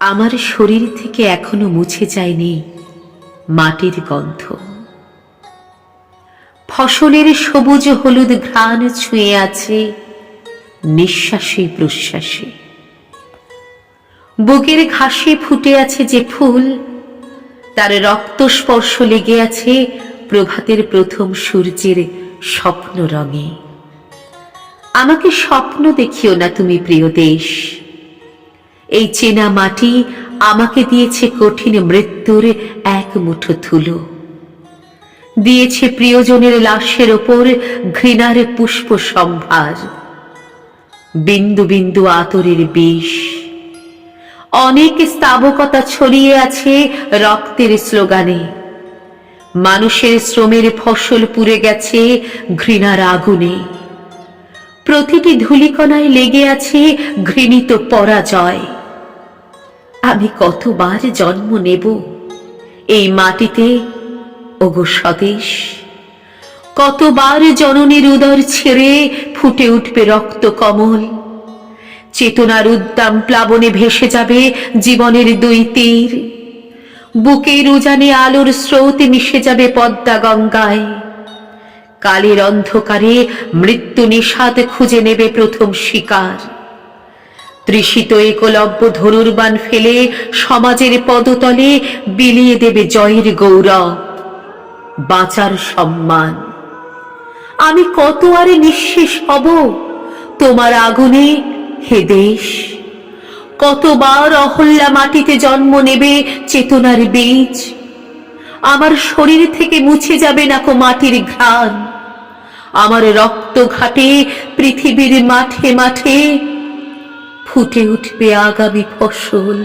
আমার শরীর থেকে এখনও মুছে যায়নি মাটির গন্ধ। ফসলের সবুজ হলুদ ঘ্রাণ ছুঁয়ে আছে নিঃশ্বাসে প্রশ্বাসে। বুকের ঘাসে ফুটে আছে যে ফুল, তার রক্ত স্পর্শ লেগে আছে প্রভাতের প্রথম সূর্যের স্বপ্ন রঙে। আমাকে স্বপ্ন দেখিও না তুমি প্রিয় দেশ। এই চেনা মাটি আমাকে দিয়েছে কঠিন মৃত্যুর এক মুঠো ধুলো। দিয়েছে প্রিয়জনের লাশের ওপর ঘৃণার পুষ্প সম্ভার। বিন্দু বিন্দু আতরের বিষ। অনেক স্তাবকতা ছড়িয়ে আছে রক্তের স্লোগানে। মানুষের শ্রমের ফসল পুড়ে গেছে ঘৃণার আগুনে। প্রতিটি ধূলিকণায় লেগে আছে ঘৃণিত পরাজয়। আমি কতবার জন্ম নেব? এই মাটিতে, ওগো স্বদেশ, কতবার জননীর উদর ছেড়ে ফুটে উঠবে রক্ত কমল। চেতনার উদ্দাম প্লাবনে ভেসে যাবে জীবনের দুই তীর। বুকের উজানে আলোর স্রোত মিশে যাবে পদ্মা গঙ্গায়। কালের অন্ধকারে মৃত্যু নিষাদ খুঁজে নেবে প্রথম শিকার। তৃষিত একলব্য ধনুর্বান ফেলে সমাজের পদতলে বিলিয়ে দেবে জয়ের গৌরব। বাঁচার সম্মান। আমি কত আরে নিঃশেষ হব? তোমার আগুনে হে দেশ। কতবার অহল্যা মাটিতে জন্ম নেবে চেতনার বীজ। আমার শরীর থেকে মুছে যাবে না কো মাটির ঘ্রাণ। আমার রক্ত ঘাটে পৃথিবীর মাঠে মাঠে ফুটে উঠবে আগামী ফসল।